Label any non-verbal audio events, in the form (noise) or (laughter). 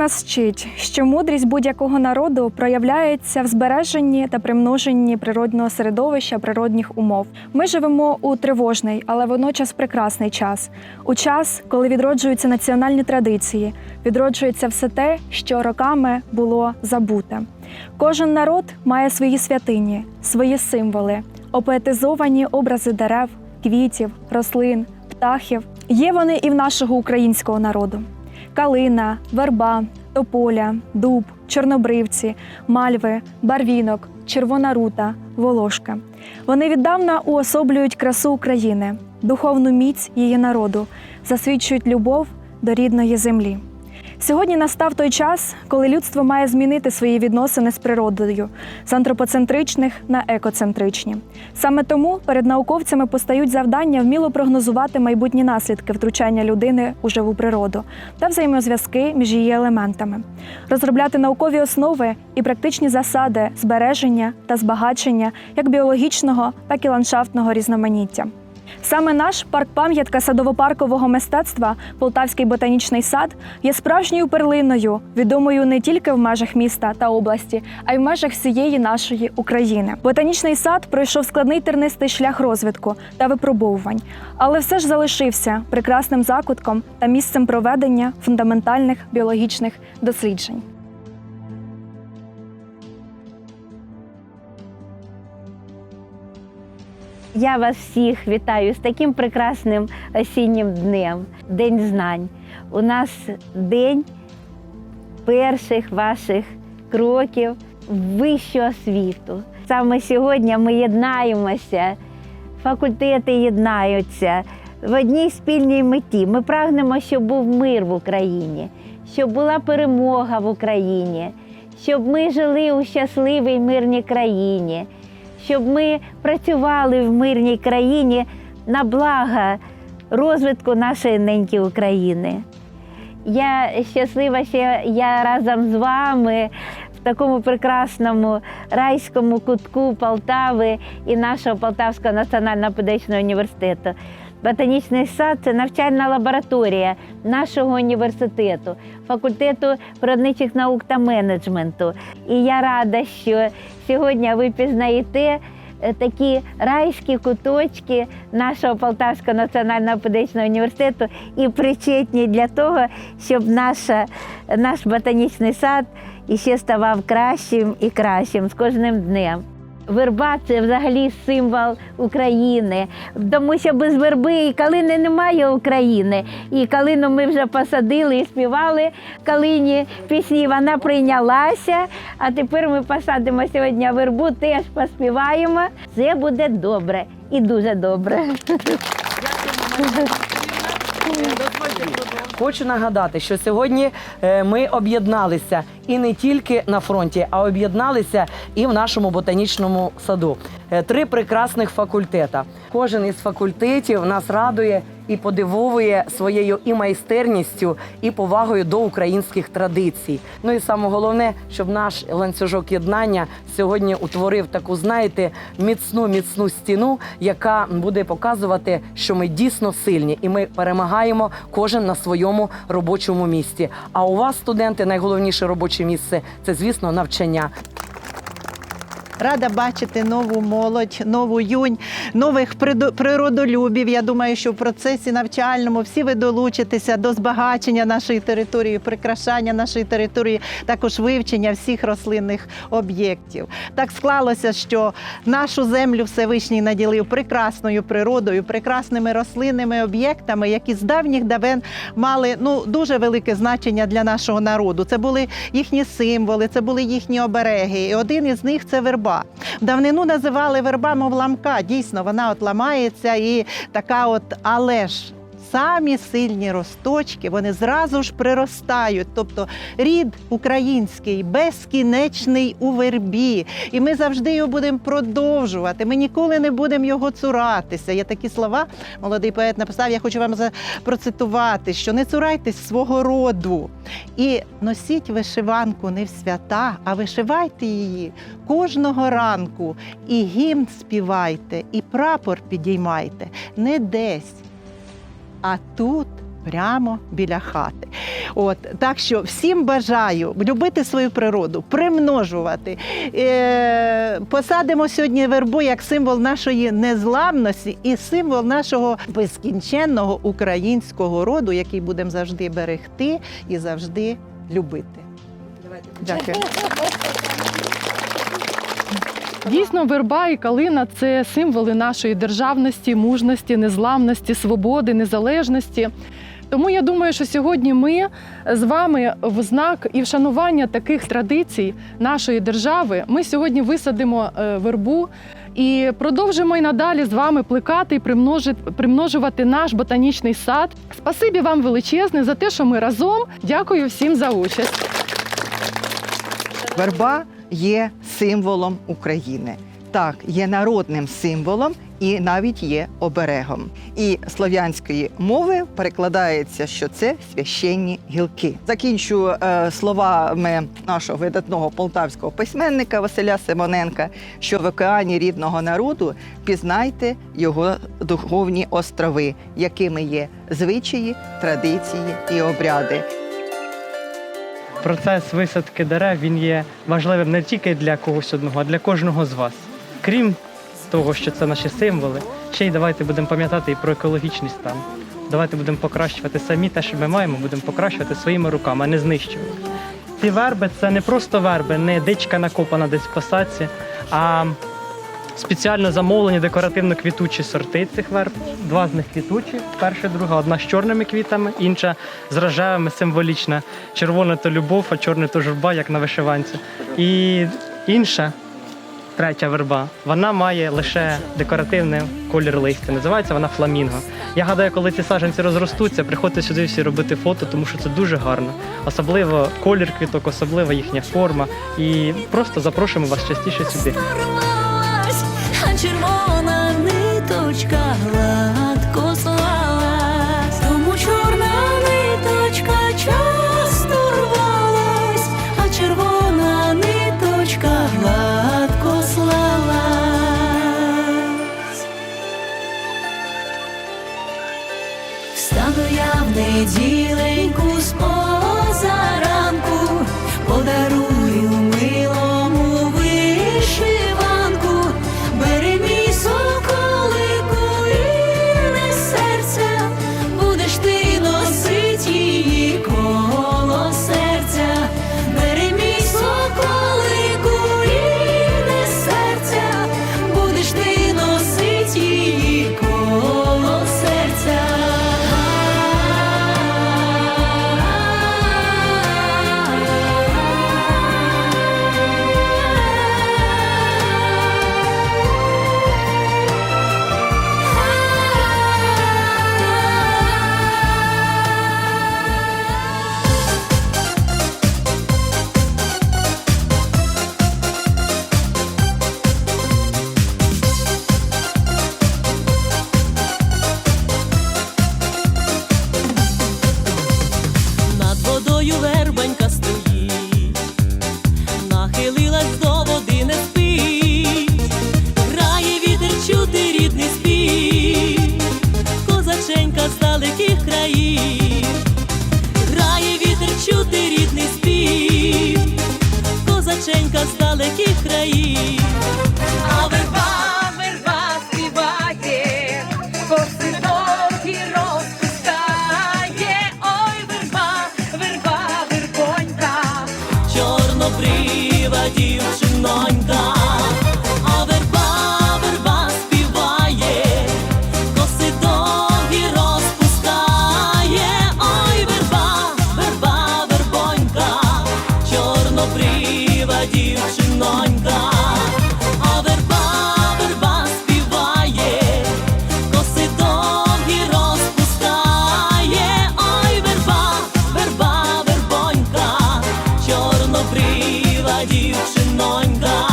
нас вчить, що мудрість будь-якого народу проявляється в збереженні та примноженні природного середовища, природних умов. Ми живемо у тривожний, але водночас прекрасний час. У час, коли відроджуються національні традиції, відроджується все те, що роками було забуте. Кожен народ має свої святині, свої символи, опоетизовані образи дерев, квітів, рослин, птахів. Є вони і в нашого українського народу калина, верба, тополя, дуб, чорнобривці, мальви, барвінок, червона рута, волошка. Вони віддавна уособлюють красу України, духовну міць її народу, засвідчують любов до рідної землі. Сьогодні настав той час, коли людство має змінити свої відносини з природою з антропоцентричних на екоцентричні. Саме тому перед науковцями постають завдання вміло прогнозувати майбутні наслідки втручання людини у живу природу та взаємозв'язки між її елементами, розробляти наукові основи і практичні засади збереження та збагачення як біологічного, так і ландшафтного різноманіття. Саме наш парк-пам'ятка садово-паркового мистецтва Полтавський ботанічний сад є справжньою перлиною, відомою не тільки в межах міста та області, а й в межах всієї нашої України. Ботанічний сад пройшов складний тернистий шлях розвитку та випробовувань, але все ж залишився прекрасним закутком та місцем проведення фундаментальних біологічних досліджень. Я вас всіх вітаю з таким прекрасним осіннім днем, День знань. У нас день перших ваших кроків в вищу освіту. Саме сьогодні ми єднаємося, факультети єднаються в одній спільній меті. Ми прагнемо, щоб був мир в Україні, щоб була перемога в Україні, щоб ми жили у щасливій мирній країні щоб ми працювали в мирній країні на благо розвитку нашої неньки України. Я щаслива, що я разом з вами в такому прекрасному райському кутку Полтави і нашого Полтавського національного педагогічного університету. Ботанічний сад це навчальна лабораторія нашого університету, факультету природничих наук та менеджменту. І я рада, що сьогодні ви пізнаєте е, такі райські куточки нашого Полтавського національного педагогічного університету і причетні для того, щоб наша, наш ботанічний сад іще ставав кращим і кращим з кожним днем. Верба це взагалі символ України, тому що без верби і калини немає України. І калину ми вже посадили і співали калині пісні. Вона прийнялася. А тепер ми посадимо сьогодні вербу, теж поспіваємо. Це буде добре і дуже добре. Хочу нагадати, що сьогодні е, ми об'єдналися і не тільки на фронті, а об'єдналися і в нашому ботанічному саду. Е, Три прекрасних факультета. Кожен із факультетів нас радує і подивовує своєю і майстерністю, і повагою до українських традицій. Ну і саме головне, щоб наш ланцюжок єднання сьогодні утворив таку, знаєте, міцну міцну стіну, яка буде показувати, що ми дійсно сильні, і ми перемагаємо кожен на своєму робочому місці. А у вас, студенти, найголовніше робоче місце це, звісно, навчання. Рада бачити нову молодь, нову юнь, нових природолюбів. Я думаю, що в процесі навчальному всі ви долучитеся до збагачення нашої території, прикрашання нашої території, також вивчення всіх рослинних об'єктів. Так склалося, що нашу землю Всевишній наділив прекрасною природою, прекрасними рослинними об'єктами, які з давніх давен мали ну дуже велике значення для нашого народу. Це були їхні символи, це були їхні обереги. І один із них це верба. В давнину називали верба, мов ламка. Дійсно, вона от ламається і така, от, але ж. Самі сильні росточки, вони зразу ж приростають. Тобто рід український безкінечний у вербі. І ми завжди його будемо продовжувати. Ми ніколи не будемо його цуратися. Є такі слова, молодий поет написав, я хочу вам процитувати, що не цурайтесь свого роду. І носіть вишиванку не в свята, а вишивайте її кожного ранку. І гімн співайте, і прапор підіймайте не десь, а тут. Прямо біля хати. От так що всім бажаю любити свою природу, примножувати. Е, посадимо сьогодні вербу як символ нашої незламності і символ нашого безкінченного українського роду, який будемо завжди берегти і завжди любити. Дякую. (laughs) Дійсно, верба і калина це символи нашої державності, мужності, незламності, свободи, незалежності. Тому я думаю, що сьогодні ми з вами в знак і вшанування таких традицій нашої держави. Ми сьогодні висадимо е, вербу і продовжимо і надалі з вами плекати і примножувати наш ботанічний сад. Спасибі вам величезне за те, що ми разом. Дякую всім за участь. Верба є символом України. Так, є народним символом і навіть є оберегом. І слов'янської мови перекладається, що це священні гілки. Закінчу е, словами нашого видатного полтавського письменника Василя Симоненка, що в океані рідного народу пізнайте його духовні острови, якими є звичаї, традиції і обряди. Процес висадки дерев він є важливим не тільки для когось одного, а для кожного з вас. Крім того, що це наші символи, ще й давайте будемо пам'ятати і про екологічний стан. Давайте будемо покращувати самі те, що ми маємо, будемо покращувати своїми руками, а не знищувати. Ці верби це не просто верби, не дичка накопана десь в посадці, а спеціально замовлені декоративно-квітучі сорти цих верб. Два з них квітучі, перша, друга, одна з чорними квітами, інша з рожевими, символічна. Червона то любов, а чорна то журба, як на вишиванці. І інша, третя верба, вона має лише декоративний колір листя. Називається вона фламінго. Я гадаю, коли ці саджанці розростуться, приходьте сюди всі робити фото, тому що це дуже гарно. Особливо колір квіток, особливо їхня форма. І просто запрошуємо вас частіше сюди. Червона ниточка далеких країн. а верба, верба співає, посидок і розпускає, ой, верба, верба, вербонька, чорнобрива дівчинонька, дівчинонька.